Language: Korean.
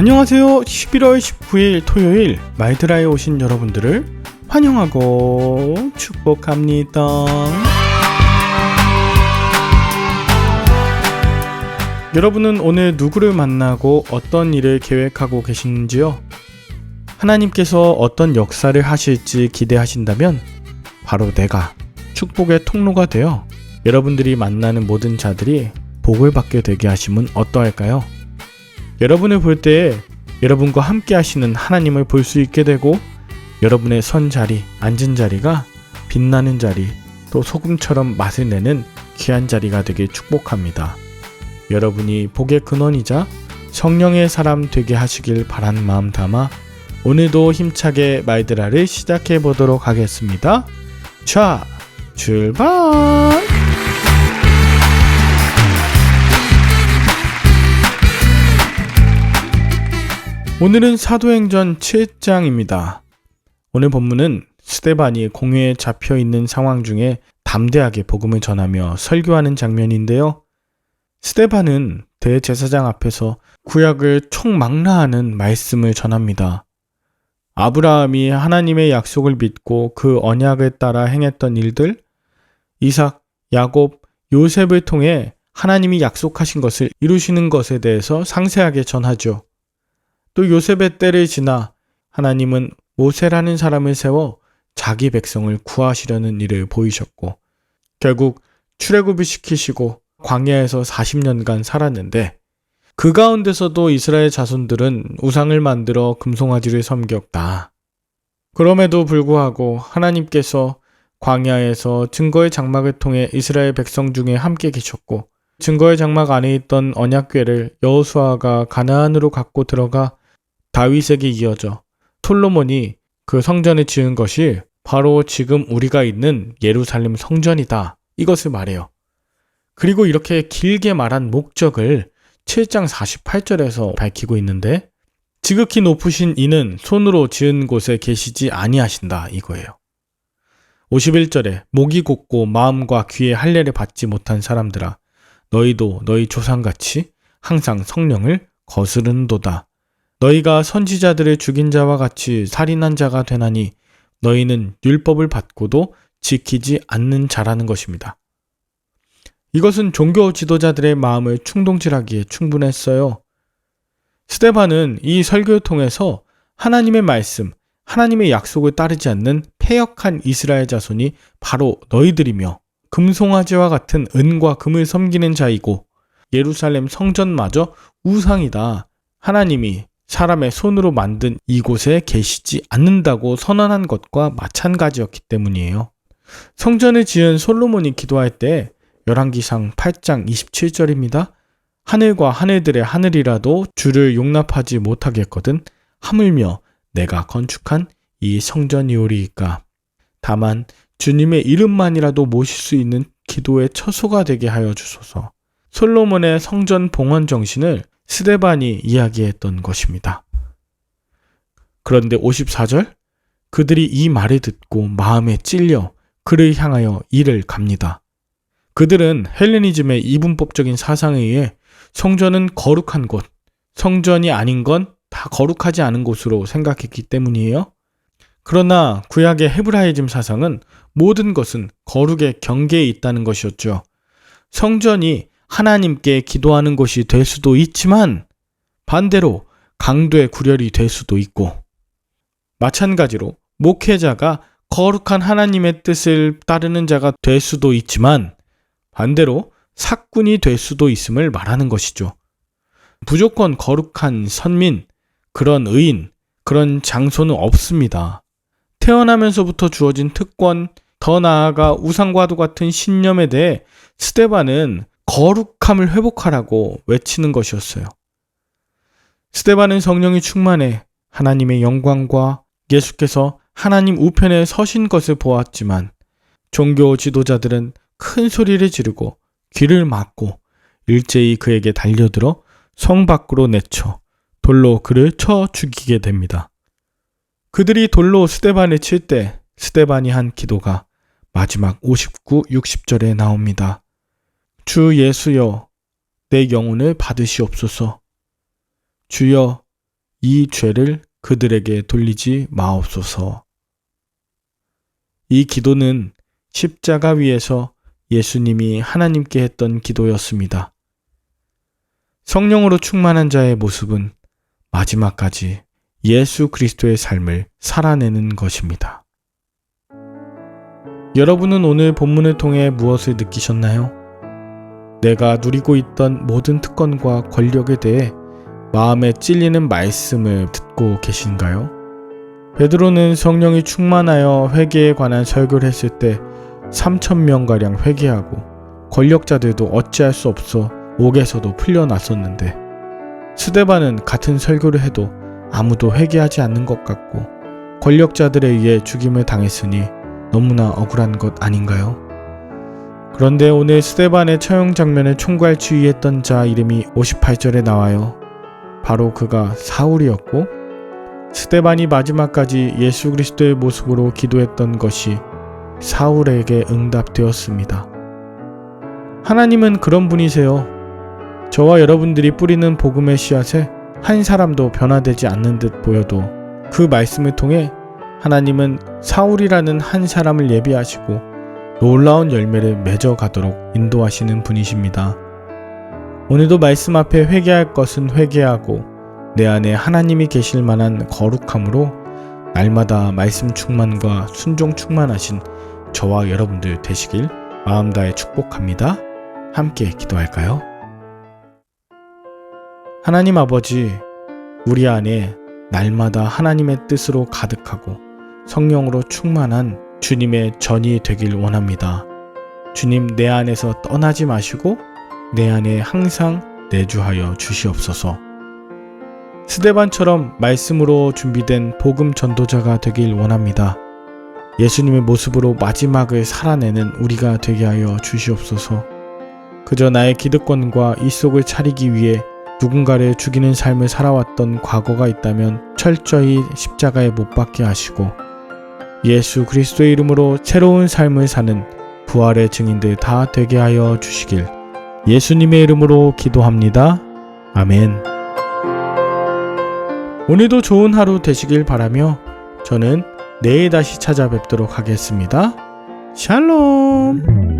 안녕하세요. 11월 19일 토요일 말드라에 오신 여러분들을 환영하고 축복합니다. 여러분은 오늘 누구를 만나고 어떤 일을 계획하고 계신지요? 하나님께서 어떤 역사를 하실지 기대하신다면 바로 내가 축복의 통로가 되어 여러분들이 만나는 모든 자들이 복을 받게 되게 하시면 어떠할까요? 여러분을 볼때 여러분과 함께 하시는 하나님을 볼 수 있게 되고 여러분의 선 자리, 앉은 자리가 빛나는 자리, 또 소금처럼 맛을 내는 귀한 자리가 되길 축복합니다. 여러분이 복의 근원이자 성령의 사람 되게 하시길 바라는 마음 담아 오늘도 힘차게 말드라를 시작해 보도록 하겠습니다. 자, 출발! 오늘은 사도행전 7장입니다. 오늘 본문은 스테반이 공회에 잡혀 있는 상황 중에 담대하게 복음을 전하며 설교하는 장면인데요. 스테반은 대제사장 앞에서 구약을 총망라하는 말씀을 전합니다. 아브라함이 하나님의 약속을 믿고 그 언약을 따라 행했던 일들, 이삭, 야곱, 요셉을 통해 하나님이 약속하신 것을 이루시는 것에 대해서 상세하게 전하죠. 또 요셉의 때를 지나 하나님은 모세라는 사람을 세워 자기 백성을 구하시려는 일을 보이셨고 결국 출애굽을 시키시고 광야에서 40년간 살았는데 그 가운데서도 이스라엘 자손들은 우상을 만들어 금송아지를 섬겼다. 그럼에도 불구하고 하나님께서 광야에서 증거의 장막을 통해 이스라엘 백성 중에 함께 계셨고 증거의 장막 안에 있던 언약궤를 여호수아가 가나안으로 갖고 들어가 다윗에게 이어져 솔로몬이 그 성전을 지은 것이 바로 지금 우리가 있는 예루살렘 성전이다. 이것을 말해요. 그리고 이렇게 길게 말한 목적을 7장 48절에서 밝히고 있는데 지극히 높으신 이는 손으로 지은 곳에 계시지 아니하신다 이거예요. 51절에 목이 곧고 마음과 귀에 할례를 받지 못한 사람들아 너희도 너희 조상같이 항상 성령을 거스른도다. 너희가 선지자들을 죽인 자와 같이 살인한 자가 되나니 너희는 율법을 받고도 지키지 않는 자라는 것입니다. 이것은 종교 지도자들의 마음을 충동질하기에 충분했어요. 스테반은 이 설교를 통해서 하나님의 말씀, 하나님의 약속을 따르지 않는 폐역한 이스라엘 자손이 바로 너희들이며 금송아지와 같은 은과 금을 섬기는 자이고 예루살렘 성전마저 우상이다. 하나님이 사람의 손으로 만든 이곳에 계시지 않는다고 선언한 것과 마찬가지였기 때문이에요. 성전을 지은 솔로몬이 기도할 때 열왕기상 8장 27절입니다. 하늘과 하늘들의 하늘이라도 주를 용납하지 못하겠거든 하물며 내가 건축한 이 성전이오리이까. 다만 주님의 이름만이라도 모실 수 있는 기도의 처소가 되게 하여 주소서. 솔로몬의 성전 봉헌 정신을 스데반이 이야기했던 것입니다. 그런데 54절 그들이 이 말을 듣고 마음에 찔려 그를 향하여 이를 갑니다. 그들은 헬레니즘의 이분법적인 사상에 의해 성전은 거룩한 곳, 성전이 아닌 건 다 거룩하지 않은 곳으로 생각했기 때문이에요. 그러나 구약의 헤브라이즘 사상은 모든 것은 거룩의 경계에 있다는 것이었죠. 성전이 하나님께 기도하는 곳이 될 수도 있지만 반대로 강도의 구렬이 될 수도 있고 마찬가지로 목회자가 거룩한 하나님의 뜻을 따르는 자가 될 수도 있지만 반대로 사꾼이 될 수도 있음을 말하는 것이죠. 무조건 거룩한 선민, 그런 의인, 그런 장소는 없습니다. 태어나면서부터 주어진 특권, 더 나아가 우상과도 같은 신념에 대해 스테반은 거룩함을 회복하라고 외치는 것이었어요. 스테반은 성령이 충만해 하나님의 영광과 예수께서 하나님 우편에 서신 것을 보았지만 종교 지도자들은 큰 소리를 지르고 귀를 막고 일제히 그에게 달려들어 성 밖으로 내쳐 돌로 그를 쳐 죽이게 됩니다. 그들이 돌로 스테반을 칠 때 스테반이 한 기도가 마지막 59, 60절에 나옵니다. 주 예수여, 내 영혼을 받으시옵소서. 주여, 이 죄를 그들에게 돌리지 마옵소서. 이 기도는 십자가 위에서 예수님이 하나님께 했던 기도였습니다. 성령으로 충만한 자의 모습은 마지막까지 예수 그리스도의 삶을 살아내는 것입니다. 여러분은 오늘 본문을 통해 무엇을 느끼셨나요? 내가 누리고 있던 모든 특권과 권력에 대해 마음에 찔리는 말씀을 듣고 계신가요? 베드로는 성령이 충만하여 회개에 관한 설교를 했을 때 3천 명가량 회개하고 권력자들도 어찌할 수 없어 옥에서도 풀려났었는데 스데반은 같은 설교를 해도 아무도 회개하지 않는 것 같고 권력자들에 의해 죽임을 당했으니 너무나 억울한 것 아닌가요? 그런데 오늘 스데반의 처형 장면을 총괄 지휘했던 자 이름이 58절에 나와요. 바로 그가 사울이었고 스데반이 마지막까지 예수 그리스도의 모습으로 기도했던 것이 사울에게 응답되었습니다. 하나님은 그런 분이세요. 저와 여러분들이 뿌리는 복음의 씨앗에 한 사람도 변화되지 않는 듯 보여도 그 말씀을 통해 하나님은 사울이라는 한 사람을 예비하시고 놀라운 열매를 맺어 가도록 인도하시는 분이십니다. 오늘도 말씀 앞에 회개할 것은 회개하고 내 안에 하나님이 계실 만한 거룩함으로 날마다 말씀 충만과 순종 충만하신 저와 여러분들 되시길 마음 다해 축복합니다. 함께 기도할까요? 하나님 아버지, 우리 안에 날마다 하나님의 뜻으로 가득하고 성령으로 충만한 주님의 전이 되길 원합니다. 주님 내 안에서 떠나지 마시고 내 안에 항상 내주하여 주시옵소서. 스데반처럼 말씀으로 준비된 복음 전도자가 되길 원합니다. 예수님의 모습으로 마지막을 살아내는 우리가 되게 하여 주시옵소서. 그저 나의 기득권과 이 속을 차리기 위해 누군가를 죽이는 삶을 살아왔던 과거가 있다면 철저히 십자가에 못 박게 하시고 예수 그리스도의 이름으로 새로운 삶을 사는 부활의 증인들 다 되게 하여 주시길 예수님의 이름으로 기도합니다. 아멘. 오늘도 좋은 하루 되시길 바라며 저는 내일 다시 찾아뵙도록 하겠습니다. 샬롬.